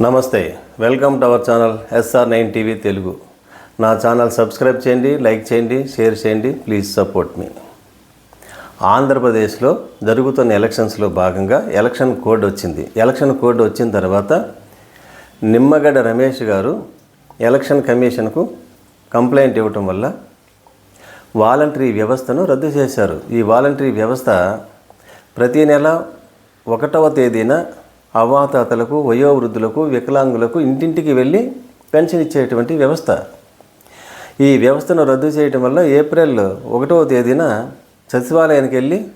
నమస్తే welcome to our channel SR nine TV Telugu. నా channel subscribe చేయండి like చేయండి షేర్ చేయండి ప్లీజ్ సపోర్ట్ మీ. ఆంధ్రప్రదేశ్లో జరుగుతున్న ఎలక్షన్స్లో భాగంగా ఎలక్షన్ కోడ్ వచ్చింది. ఎలక్షన్ కోడ్ వచ్చిన తర్వాత నిమ్మగడ్డ రమేష్ గారు ఎలక్షన్ కమిషన్కు కంప్లైంట్ ఇవ్వటం వల్ల వాలంటరీ వ్యవస్థను రద్దు చేశారు. ఈ వాలంటరీ వ్యవస్థ ప్రతి నెల ఒకటవ తేదీన అవాతాతలకు వయోవృద్ధులకు వికలాంగులకు ఇంటింటికి వెళ్ళి పెన్షన్ ఇచ్చేటువంటి వ్యవస్థ. ఈ వ్యవస్థను రద్దు చేయటం వల్ల ఏప్రిల్ ఒకటవ తేదీన సచివాలయానికి వెళ్ళి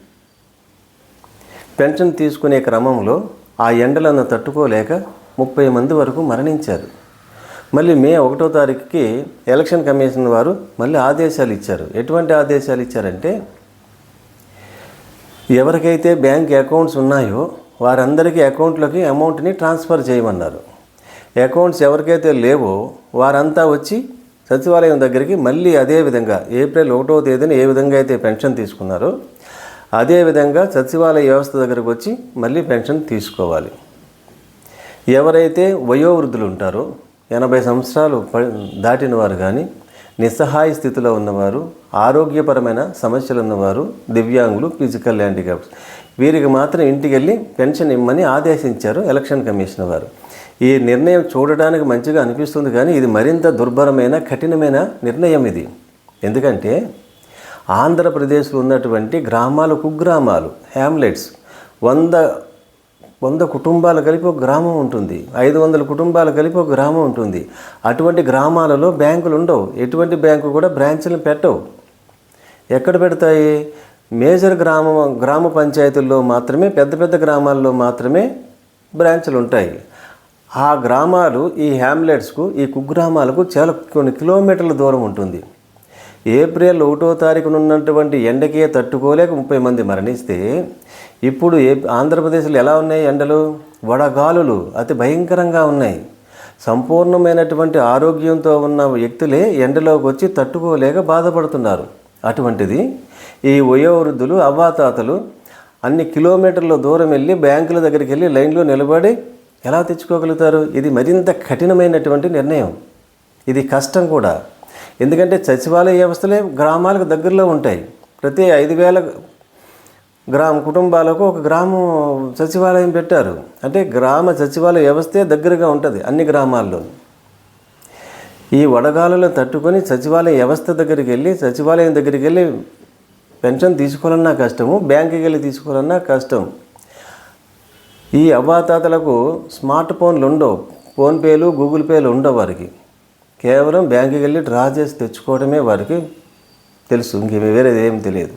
పెన్షన్ తీసుకునే క్రమంలో ఆ ఎండలను తట్టుకోలేక ముప్పై మంది వరకు మరణించారు. మళ్ళీ మే ఒకటో తారీఖుకి ఎలక్షన్ కమిషన్ వారు మళ్ళీ ఆదేశాలు ఇచ్చారు. ఎటువంటి ఆదేశాలు ఇచ్చారంటే ఎవరికైతే బ్యాంక్ అకౌంట్స్ ఉన్నాయో వారందరికీ అకౌంట్లోకి అమౌంట్ని ట్రాన్స్ఫర్ చేయమన్నారు. అకౌంట్స్ ఎవరికైతే లేవో వారంతా వచ్చి సచివాలయం దగ్గరికి మళ్ళీ అదే విధంగా ఏప్రిల్ ఒకటో తేదీన ఏ విధంగా అయితే పెన్షన్ తీసుకున్నారో అదే విధంగా సచివాలయ వ్యవస్థ దగ్గరకు వచ్చి మళ్ళీ పెన్షన్ తీసుకోవాలి. ఎవరైతే వయోవృద్ధులు ఉంటారో ఎనభై సంవత్సరాలు దాటిన వారు కానీ నిస్సహాయ స్థితిలో ఉన్నవారు ఆరోగ్యపరమైన సమస్యలు ఉన్నవారు దివ్యాంగులు ఫిజికల్ హ్యాండిక్యాప్స్ వీరికి మాత్రం ఇంటికి వెళ్ళి పెన్షన్ ఇమ్మని ఆదేశించారు ఎలక్షన్ కమిషన్ వారు. ఈ నిర్ణయం చూడడానికి మంచిగా అనిపిస్తుంది కానీ ఇది మరింత దుర్భరమైన కఠినమైన నిర్ణయం ఇది. ఎందుకంటే ఆంధ్రప్రదేశ్లో ఉన్నటువంటి గ్రామాలు కుగ్రామాలు హ్యామ్లెట్స్ వంద వంద కుటుంబాలు కలిపి ఒక గ్రామం ఉంటుంది. ఐదు వందల కుటుంబాలు కలిపి ఒక గ్రామం ఉంటుంది. అటువంటి గ్రామాలలో బ్యాంకులు ఉండవు. ఎటువంటి బ్యాంకు కూడా బ్రాంచ్లను పెట్టవు. ఎక్కడ పెడతాయి? మేజర్ గ్రామ గ్రామ పంచాయతీల్లో మాత్రమే పెద్ద పెద్ద గ్రామాల్లో మాత్రమే బ్రాంచ్లు ఉంటాయి. ఆ గ్రామాలు ఈ హ్యామ్లెట్స్కు ఈ కుగ్రామాలకు చాలా కొన్ని కిలోమీటర్ల దూరం ఉంటుంది. ఏప్రిల్ ఒకటో తారీఖున ఉన్నటువంటి ఎండకే తట్టుకోలేక ముప్పై మంది మరణిస్తే ఇప్పుడు ఏ ఆంధ్రప్రదేశ్లో ఎలా ఉన్నాయి ఎండలు? వడగాలులు అతి భయంకరంగా ఉన్నాయి. సంపూర్ణమైనటువంటి ఆరోగ్యంతో ఉన్న వ్యక్తులే ఎండలోకి వచ్చి తట్టుకోలేక బాధపడుతున్నారు. అటువంటిది ఈ వయోవృద్ధులు అవ్వాతాతలు అన్ని కిలోమీటర్ల దూరం వెళ్ళి బ్యాంకుల దగ్గరికి వెళ్ళి లైన్లో నిలబడి ఎలా తెచ్చుకోగలుగుతారు? ఇది మరింత కఠినమైనటువంటి నిర్ణయం. ఇది కష్టం కూడా. ఎందుకంటే సచివాలయ వ్యవస్థలే గ్రామాలకు దగ్గరలో ఉంటాయి. ప్రతి ఐదు వేల గ్రామ కుటుంబాలకు ఒక గ్రామం సచివాలయం పెట్టారు. అంటే గ్రామ సచివాలయ వ్యవస్థే దగ్గరగా ఉంటుంది అన్ని గ్రామాల్లో. ఈ వడగాలలో తట్టుకొని సచివాలయ వ్యవస్థ దగ్గరికి వెళ్ళి సచివాలయం దగ్గరికి వెళ్ళి పెన్షన్ తీసుకోవాలన్నా కష్టము బ్యాంకుకి వెళ్ళి తీసుకోవాలన్నా కష్టం. ఈ అవ్వాతాతలకు స్మార్ట్ ఫోన్లు ఉండవు. ఫోన్పేలు గూగుల్ పేలు ఉండవు వారికి. కేవలం బ్యాంకుకి వెళ్ళి డ్రా చేసి తెచ్చుకోవడమే వారికి తెలుసు. ఇంకేమి వేరేది ఏం తెలియదు.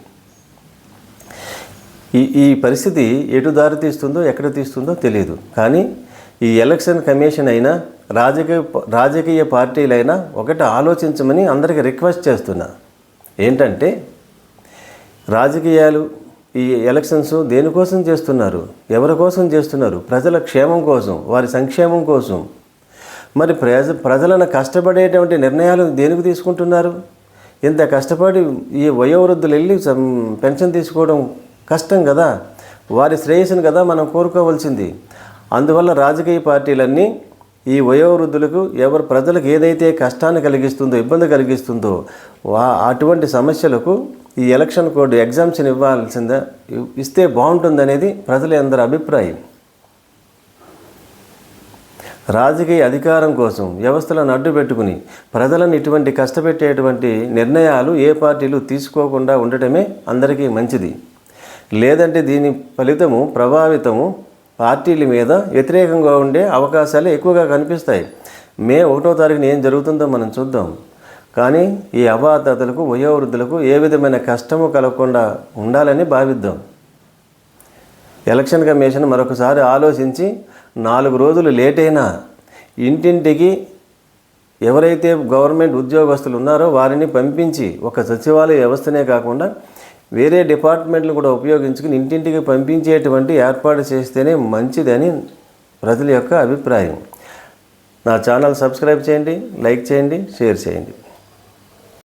ఈ ఈ పరిస్థితి ఎటు దారి తీస్తుందో ఎక్కడ తీస్తుందో తెలియదు. కానీ ఈ ఎలక్షన్ కమిషన్ అయినా రాజకీయ రాజకీయ పార్టీలైనా ఒకటి ఆలోచించమని అందరికీ రిక్వెస్ట్ చేస్తున్నా. ఏంటంటే రాజకీయాలు ఈ ఎలక్షన్స్ దేనికోసం చేస్తున్నారు? ఎవరి కోసం చేస్తున్నారు? ప్రజల క్షేమం కోసం వారి సంక్షేమం కోసం. మరి ప్రజ ప్రజలను కష్టపడేటువంటి నిర్ణయాలు దేనికి తీసుకుంటున్నారు? ఇంత కష్టపడి ఈ వయోవృద్ధులు వెళ్ళి పెన్షన్ తీసుకోవడం కష్టం కదా? వారి శ్రేయస్సును కదా మనం కోరుకోవాల్సింది. అందువల్ల రాజకీయ పార్టీలన్నీ ఈ వయోవృద్ధులకు ఎవరు ప్రజలకు ఏదైతే కష్టాన్ని కలిగిస్తుందో ఇబ్బంది కలిగిస్తుందో వా అటువంటి సమస్యలకు ఈ ఎలక్షన్ కోడ్ ఎగ్జామ్షన్ ఇవ్వాల్సిందా ఇస్తే బాగుంటుందనేది ప్రజల అందరి అభిప్రాయం. రాజకీయ అధికారం కోసం వ్యవస్థలను అడ్డు పెట్టుకుని ప్రజలను ఇటువంటి కష్టపెట్టేటువంటి నిర్ణయాలు ఏ పార్టీలు తీసుకోకుండా ఉండటమే అందరికీ మంచిది. లేదంటే దీని ఫలితము ప్రభావితము పార్టీల మీద వ్యతిరేకంగా ఉండే అవకాశాలు ఎక్కువగా కనిపిస్తాయి. మే ఒకటో తారీఖున ఏం జరుగుతుందో మనం చూద్దాం. కానీ ఈ అబాధతలకు వయోవృద్ధులకు ఏ విధమైన కష్టము కలగకుండా ఉండాలని భావిద్దాం. ఎలక్షన్ కమిషన్ మరొకసారి ఆలోచించి నాలుగు రోజులు లేట్ అయినా ఇంటింటికి ఎవరైతే గవర్నమెంట్ ఉద్యోగస్తులు ఉన్నారో వారిని పంపించి ఒక సచివాలయ వ్యవస్థనే కాకుండా వేరే డిపార్ట్మెంట్లు కూడా ఉపయోగించుకుని ఇంటింటికి పంపించేటువంటి ఏర్పాటు చేస్తేనే మంచిదని ప్రజల యొక్క అభిప్రాయం. నా ఛానల్ సబ్స్క్రైబ్ చేయండి లైక్ చేయండి షేర్ చేయండి.